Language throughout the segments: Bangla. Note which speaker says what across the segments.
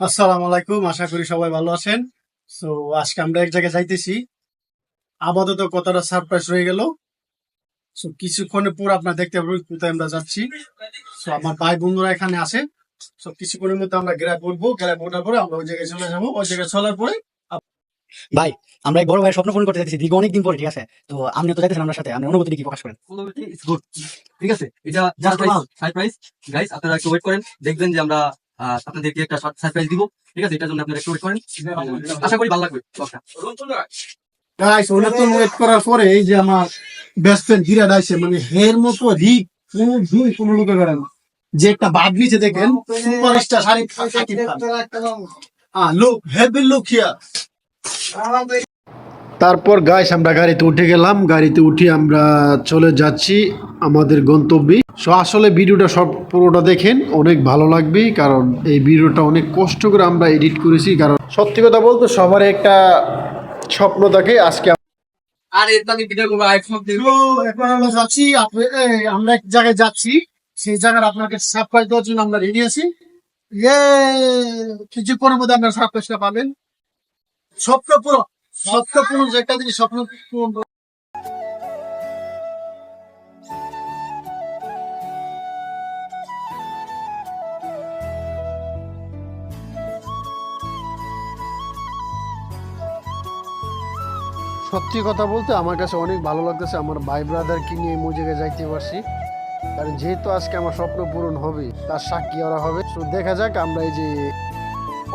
Speaker 1: আসসালামু আলাইকুম, আশা করি সবাই ভালো আছেন। সো আজকে আমরা এক জায়গায় যাইতেছি। আপাতত কতটা সারপ্রাইজ হয়ে গেল। সো কিছুক্ষণের পর আপনার দেখতে পাবেন কোথায় আমরা যাচ্ছি। সো আমার ভাই বন্ধুরা এখানে আছে। সব কিছুক্ষণের মধ্যে আমরা গ্রাপ করব গ্রাপ ওঠার পরে আমরা ওই জায়গায় চলে যাব। ওই জায়গায় চলার পরে
Speaker 2: ভাই আমরা এক বড় ভাই স্বপ্ন পূরণ করতে যাচ্ছি দীর্ঘ অনেকদিন পরে ঠিক আছে? তো আপনি তো যাইতেছেন আমার সাথে আপনি অনুভূতি কি প্রকাশ করেন?
Speaker 3: ঠিক আছে এটা সারপ্রাইজ সারপ্রাইজ গাইস আপনারা একটু ওয়েট করেন দেখবেন যে আমরা আপনাদেরকে একটা সারপ্রাইজ দিব। ঠিক আছে এটার জন্য আপনারা একটু ওয়েট করেন। আশা করি ভালো লাগবে।
Speaker 1: গাইস অনেকক্ষণ ওয়েট করার পরে এই যে আমার বেস্ট ফ্রেন্ড হিরা ডাইছে মানে হের মতো রিক কোন লোকে করে না। যে একটা বাদ নিচে দেখেন সুপারস্টার শাকিব খান। হ্যাঁ লুক হেভি লুক হিয়ার
Speaker 4: তারপর গাইস আমরা গাড়িতে উঠে গেলাম। গাড়িতে উঠে আমরা চলে যাচ্ছি আমাদের গন্তব্যে। সো আসলে ভিডিওটা সব পুরোটা দেখেন অনেক ভালো লাগবে কারণ এই ভিডিওটা অনেক কষ্ট করে আমরা এডিট করেছি কারণ সত্যি কথা বলতে সবার একটা স্বপ্ন থাকে আজকে
Speaker 3: আর
Speaker 1: যাচ্ছি আমরা এক জায়গায় যাচ্ছি। সেই জায়গার আপনাকে সারপ্রাইজ দেওয়ার জন্য আমরা রেডি আছি। কিছুক্ষণের মধ্যে আপনারা সারপ্রাইজটা পাবেন। স্বপ্ন পুরো স্বপ্ন পূরণ একটা জিনিস স্বপ্ন পূরণ
Speaker 4: সত্যি কথা বলতে আমার কাছে অনেক ভালো লাগতেছে আমার ভাই ব্রাদারকে নিয়ে মই জায়গায় যাইতে পারছি। কারণ যেহেতু আজকে আমার স্বপ্ন পূরণ হবে, তার সাক্ষী ওরা হবে। তো দেখা যাক আমরা এই যে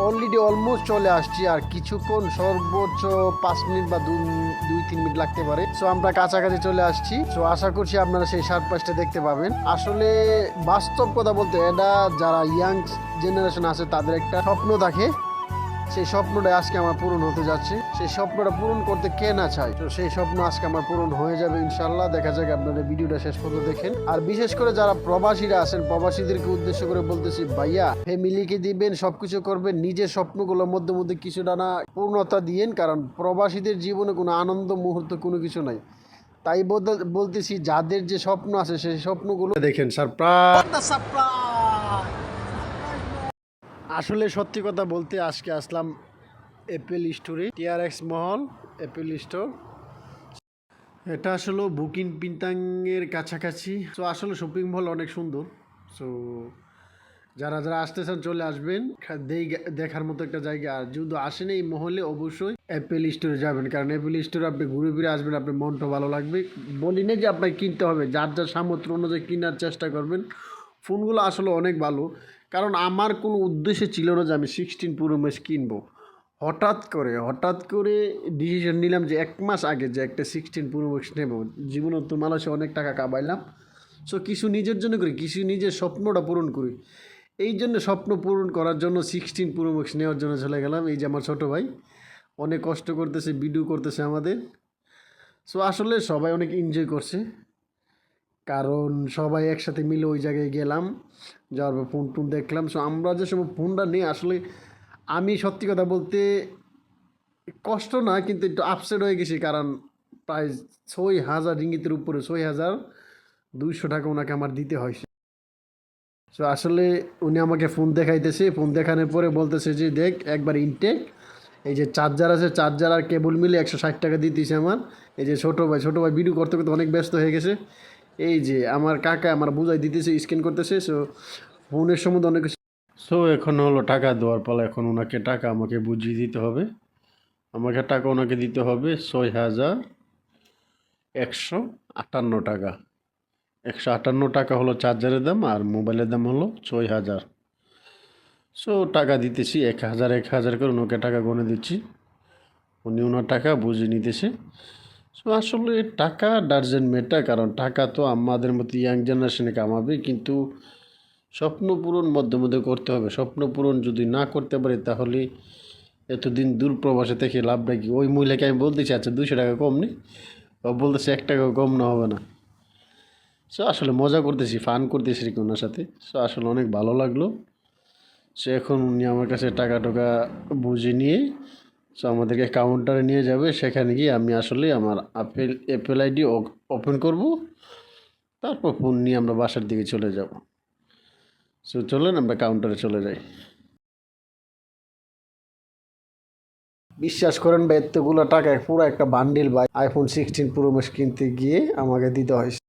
Speaker 4: অলরেডি অলমোস্ট চলে আসছি, আর কিছুক্ষণ সর্বোচ্চ পাঁচ মিনিট বা দুই, তিন মিনিট লাগতে পারে। সো আমরা কাছাকাছি চলে আসছি। সো আশা করছি আপনারা সেই সারপ্রাইজটা দেখতে পাবেন। আসলে বাস্তব কথা বলতে, এটা যারা ইয়াং জেনারেশন আছে, তাদের একটা স্বপ্ন থাকে। সেই স্বপ্নটা আজকে আমার পূরণ হতে যাচ্ছে। সেই স্বপ্নটা পূরণ করতে কে না চায়? তো সেই স্বপ্ন আজকে আমার পূরণ হয়ে যাবে ইনশাল্লাহ দেখা যাক আপনারা ভিডিওটা শেষ পর্যন্ত দেখেন। আর বিশেষ করে যারা প্রবাসীরা আছেন, প্রবাসীদেরকে উদ্দেশ্য করে বলতেছি, ভাইয়া ফ্যামিলিকে দিবেন, সবকিছু করবেন, নিজের স্বপ্নগুলোর মধ্যে মধ্যে কিছুটা না পূর্ণতা দিয়েন, কারণ প্রবাসীদের জীবনে কোনো আনন্দ মুহূর্ত কোনো কিছু নাই। তাই বলতে- বলতেছি, যাদের যে স্বপ্ন আছে, সেই স্বপ্নগুলো দেখেন, স্যার, প্রায় আসলে সত্যি কথা বলতে আজকে আসলাম অ্যাপেল স্টোরে টিআরএক্স মহল অ্যাপেল স্টোর এটা আসলে বুকিং পিন্তাংয়ের কাছাকাছি। সো আসলে শপিং মল অনেক সুন্দর। সো যারা যারা আসতে চান চলে আসবেন। দেখার মতো একটা জায়গা। আর যদি আসেন এই মহলে অবশ্যই অ্যাপেল স্টোরে যাবেন। কারণ অ্যাপেল স্টোরে আপনি ঘুরে ফিরে আসবেন, আপনার মনটা ভালো লাগবে। বলি না যে আপনাকে কিনতে হবে। যার যার সামর্থ্য অনুযায়ী কেনার চেষ্টা করবেন ফোনগুলো আসলে অনেক ভালো। কারণ আমার কোনো উদ্দেশ্য ছিল না যে আমি সিক্সটিন পুরো ম্যাচ কিনবো। হঠাৎ করে হঠাৎ করে ডিসিশন নিলাম যে এক মাস আগে যে একটা সিক্সটিন পুরো ম্যাক্স নেব। জীবনে তো মালয়েশে অনেক টাকা কামাইলাম। সো কিছু নিজের জন্য করি, কিছু নিজের স্বপ্নটা পূরণ করি। এই জন্য স্বপ্ন পূরণ করার জন্য সিক্সটিন পুরো ম্যাক্স নেওয়ার জন্য চলে গেলাম। এই যে আমার ছোটো ভাই, অনেক কষ্ট করতেছে ভিডিও করতেছে আমাদের। সো আসলে সবাই অনেক এনজয় করছে। কারণ সবাই একসাথে মিলে ওই জায়গায় গেলাম, যাওয়ার পর ফোন টোন দেখলাম। সো আমরা যে সময় ফোনটা নিই, আসলে আমি সত্যি কথা বলতে কষ্ট না, কিন্তু একটু আপসেট হয়ে গেছি, কারণ প্রায় ছয় হাজার রিঙ্গিতের উপরে, ছয় হাজার দুইশো টাকা ওনাকে আমার দিতে হয় সো আসলে উনি আমাকে ফোন দেখাইতেছে, ফোন দেখানোর পরে বলতেছে যে, দেখ, একবার ইনটেক এই যে চার্জার আছে চার্জার আর কেবল মিলে একশো ষাট টাকা দিতেছে আমার। এই যে ছোটো ভাই ছোটো ভাই ভিডিও করতে করতে অনেক ব্যস্ত হয়ে গেছে। এই যে আমার কাকা আমার বুঝাই দিতেছে স্ক্যান করতেছে সো ফোনের সম্বন্ধে অনেক কিছু সো এখন হলো টাকা দেওয়ার পালা। এখন ওনাকে টাকা আমাকে বুঝিয়ে দিতে হবে। আমাকে টাকা ওনাকে দিতে হবে ছয় হাজার একশো আটান্ন টাকা। একশো আটান্ন টাকা হলো চার্জারের দাম আর মোবাইলের দাম হলো ছয় হাজার। সো টাকা দিতেছি এক হাজার এক হাজার করে ওনাকে টাকা গনে দিচ্ছি। উনি ওনার টাকা বুঝে নিতেছে। আসলে টাকা ডার্জেন মেটা কারণ টাকা তো আমাদের মতো ইয়াং জেনারেশনে কামাবে, কিন্তু স্বপ্ন পূরণ মধ্যে মধ্যে করতে হবে। স্বপ্ন পূরণ যদি না করতে পারি, তাহলে এতদিন দূর প্রবাসে থেকে লাভটা কি? ওই মহিলাকে আমি বলতেছি আচ্ছা দুশো টাকা কম নেই ও বলতেছে, এক টাকা কম না, হবে না। সো আসলে মজা করতেছি ফান করতেছি কি ওনার সাথে। সো আসলে অনেক ভালো লাগল। সে এখন উনি আমার কাছে টাকা টাকা বুঝে নিয়ে সো আমাদেরকে কাউন্টারে নিয়ে যাবে। সেখানে গিয়ে আমি আসলে আমার আপেল অ্যাপেল আইডি ওপেন করব। তারপর ফোন নিয়ে আমরা বাসার দিকে চলে যাব। সো চলেন আমরা কাউন্টারে চলে যাই। বিশ্বাস করেন বা এতগুলো টাকা পুরো একটা বান্ডিল বা আইফোন সিক্সটিন প্রো ম্যাক্স কিনতে গিয়ে আমাকে দিতে হয়েছে।